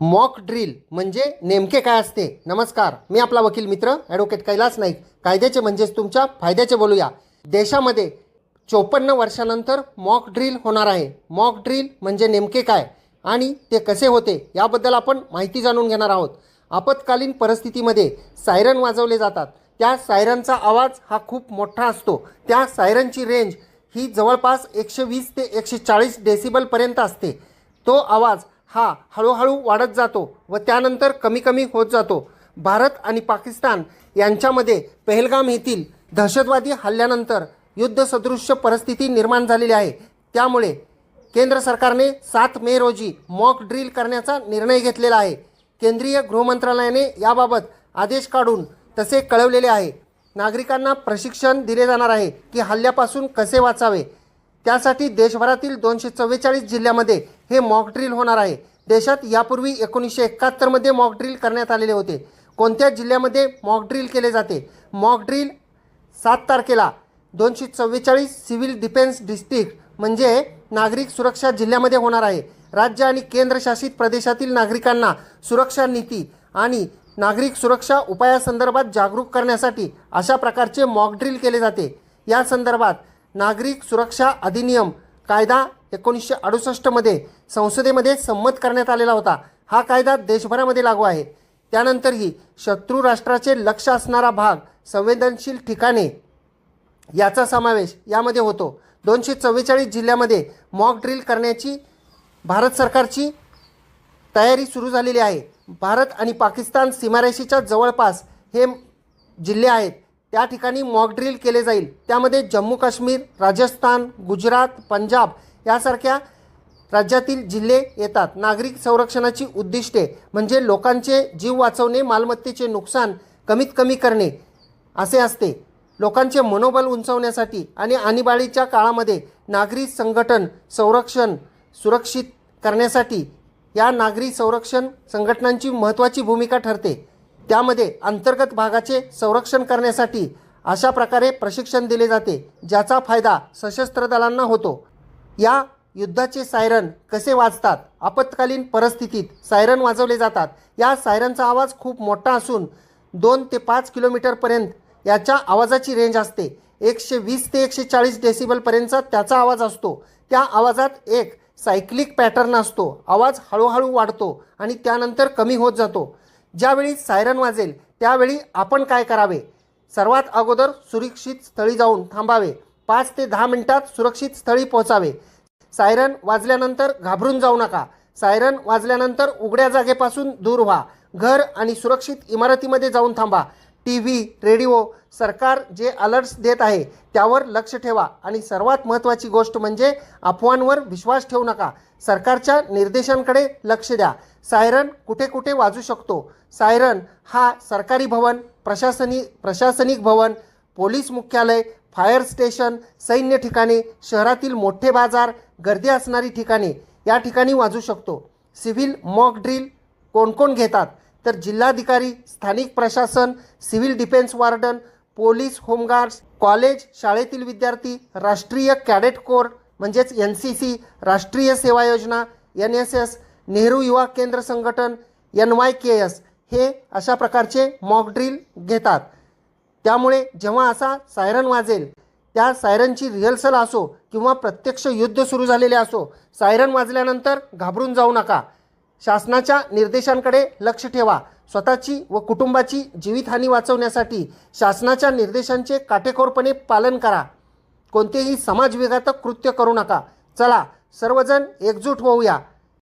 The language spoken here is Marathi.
मॉक ड्रिल म्हणजे नेमके काय असते? नमस्कार मी आपला वकील मित्र ॲडव्होकेट कैलास नाईक. कायद्याचे म्हणजेच तुमच्या फायद्याचे बोलूया. देशामध्ये चोपन्न वर्षानंतर मॉक ड्रिल होणार आहे. मॉक ड्रिल म्हणजे नेमके काय आणि ते कसे होते याबद्दल आपण माहिती जाणून घेणार आहोत. आपत्कालीन परिस्थितीमध्ये सायरन वाजवले जातात. त्या सायरनचा आवाज हा खूप मोठा असतो. त्या सायरनची रेंज ही जवळपास एकशे वीस ते एकशे चाळीस डेसिबलपर्यंत असते. तो आवाज हा हळूहळू वाढत जातो व त्यानंतर कमी कमी होत जातो. भारत आणि पाकिस्तान यांच्यामध्ये पहलगाम येथील दहशतवादी हल्ल्यानंतर युद्धसदृश्य परिस्थिती निर्माण झालेली आहे. त्यामुळे केंद्र सरकारने सात मे रोजी मॉक ड्रिल करण्याचा निर्णय घेतलेला आहे. केंद्रीय गृहमंत्रालयाने याबाबत आदेश काढून तसे कळवलेले आहे. नागरिकांना प्रशिक्षण दिले जाणार आहे की हल्ल्यापासून कसे वाचावे? त्यासाठी देशभरातील दोनशे चव्वेचाळीस जिल्ह्यामध्ये हे मॉक ड्रिल होणार आहे. देशात यापूर्वी एकोणीसशे एकाहत्तरमध्ये मॉक ड्रिल करण्यात आलेले होते. कोणत्या जिल्ह्यामध्ये मॉक ड्रिल केले जाते? मॉक ड्रिल सात तारखेला दोनशे चव्वेचाळीस सिव्हिल डिफेन्स डिस्ट्रिक्ट म्हणजे नागरिक सुरक्षा जिल्ह्यामध्ये होणार आहे. राज्य आणि केंद्रशासित प्रदेशातील नागरिकांना सुरक्षा नीती आणि नागरिक सुरक्षा उपायासंदर्भात जागरूक करण्यासाठी अशा प्रकारचे मॉक ड्रिल केले जाते. या संदर्भात नागरिक सुरक्षा अधिनियम कायदा एकोणीसशे अडुसष्टमध्ये संसदेमध्ये संमत करण्यात आलेला होता. हा कायदा देशभरामध्ये लागू आहे. त्यानंतरही शत्रू राष्ट्राचे लक्ष असणारा भाग संवेदनशील ठिकाणे याचा समावेश यामध्ये होतो. दोनशे चव्वेचाळीस जिल्ह्यामध्ये मॉक ड्रिल करण्याची भारत सरकारची तयारी सुरू झालेली आहे. भारत आणि पाकिस्तान सीमारेषेच्या जवळपास हे जिल्हे आहेत. त्या ठिकाणी मॉक ड्रिल केले जाईल. त्यामध्ये जम्मू काश्मीर राजस्थान गुजरात पंजाब यासारख्या राज्यातील जिल्हे येतात. नागरिक संरक्षणाची उद्दिष्टे म्हणजे लोकांचे जीव वाचवणे मालमत्तेचे नुकसान कमीत कमी करणे असे असते. लोकांचे मनोबल उंचावण्यासाठी आणि आणीबाळीच्या काळामध्ये नागरी संघटन संरक्षण सुरक्षित करण्यासाठी या नागरी संरक्षण संघटनांची महत्त्वाची भूमिका ठरते. त्यामध्ये अंतर्गत भागाचे संरक्षण करण्यासाठी अशा प्रकारे प्रशिक्षण दिले जाते ज्याचा फायदा सशस्त्र दलांना होतो. या युद्धाचे सायरन कसे वाजतात? आपत्कालीन परिस्थितीत सायरन वाजवले जातात. या सायरनचा आवाज खूप मोठा असून दोन ते पाच किलोमीटरपर्यंत याच्या आवाजाची रेंज असते. एकशे वीस ते एकशे चाळीस डेसिबलपर्यंतचा त्याचा आवाज असतो. त्या आवाजात एक सायक्लिक पॅटर्न असतो. आवाज हळूहळू वाढतो आणि त्यानंतर कमी होत जातो. ज्यावेळी सायरन वाजेल त्यावेळी आपण काय करावे? सर्वात अगोदर सुरक्षित स्थळी जाऊन थांबावे. पाच ते दहा मिनिटात सुरक्षित स्थळी पोहोचावे. सायरन वाजल्यानंतर घाबरून जाऊ नका. सायरन वाजल्यानंतर उघड्या जागेपासून दूर व्हा. घर आणि सुरक्षित इमारतीमध्ये जाऊन थांबा. टी व्ही रेडिओ सरकार जे अलर्ट्स देत आहे त्यावर लक्ष ठेवा. आणि सर्वात महत्त्वाची गोष्ट म्हणजे अफवांवर विश्वास ठेवू नका. सरकारच्या निर्देशांकडे लक्ष द्या. सायरन कुठे कुठे वाजू शकतो? सायरन हा सरकारी भवन प्रशासनी प्रशासनिक भवन पोलीस मुख्यालय फायर स्टेशन सैन्य ठिकाणे शहरातील मोठे बाजार गर्दी असणारी ठिकाणे या ठिकाणी वाजू शकतो. सिव्हिल मॉक ड्रिल कोण कोण घेतात? तर जिल्हाधिकारी स्थानिक प्रशासन civil defence warden police home guards college शाळेतील विद्यार्थी राष्ट्रीय कॅडेट कोर म्हणजेच एन सी सी राष्ट्रीय सेवा योजना एन एस एस नेहरू युवा केंद्र संघटन एन वाय के एस हे अशा प्रकारचे मॉक ड्रिल घेतात. त्यामुळे जेव्हा असा सायरन वाजेल त्या सायरनची रिहर्सल असो किंवा प्रत्यक्ष युद्ध सुरू झालेले असो सायरन वाजल्यानंतर घाबरून जाऊ नका. शासनाच्या निर्देशांकडे लक्ष ठेवा. स्वतःची व कुटुंबाची जीवितहानी वाचवण्यासाठी शासनाच्या निर्देशांचे काटेकोरपणे पालन करा. कोणतेही समाजविघातक कृत्य करू नका. चला सर्वजण एकजूट होऊया.